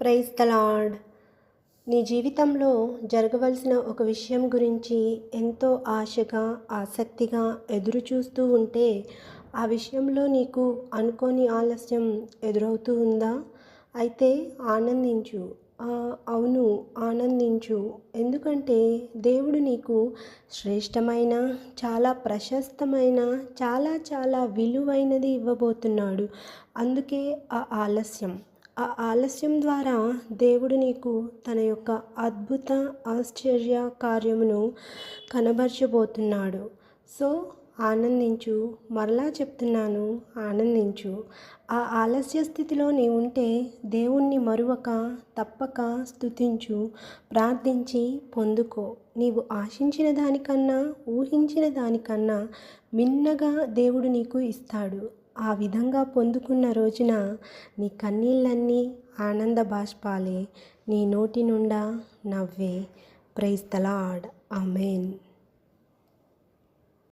Praise the నీ జీవితంలో జరగవలసిన ఒక విషయం గురించి ఎంతో ఆశగా ఆసక్తిగా ఎదురు చూస్తూ ఉంటే ఆ విషయంలో నీకు అనుకోని ఆలస్యం ఎదురవుతూ ఉందా? అయితే ఆనందించు. అవును ఆనందించు. ఎందుకంటే దేవుడు నీకు శ్రేష్టమైన చాలా ప్రశస్తమైన చాలా చాలా విలువైనది ఇవ్వబోతున్నాడు. అందుకే ఆ ఆలస్యం. ఆ ఆలస్యం ద్వారా దేవుడు నీకు తన యొక్క అద్భుత ఆశ్చర్య కార్యమును కనబరచబోతున్నాడు. సో ఆనందించు. మరలా చెప్తున్నాను ఆనందించు. ఆ ఆలస్య స్థితిలో నీ ఉంటే దేవుణ్ణి మరువక తప్పక స్థుతించు ప్రార్థించి పొందుకో. నీవు ఆశించిన దానికన్నా ఊహించిన దానికన్నా మిన్నగా దేవుడు నీకు ఇస్తాడు. ఆ విధంగా పొందుకున్న రోజున నీ కన్నీళ్ళన్నీ ఆనంద బాష్పాలే నీ నోటి నుండా నవ్వే. Praise the Lord amen.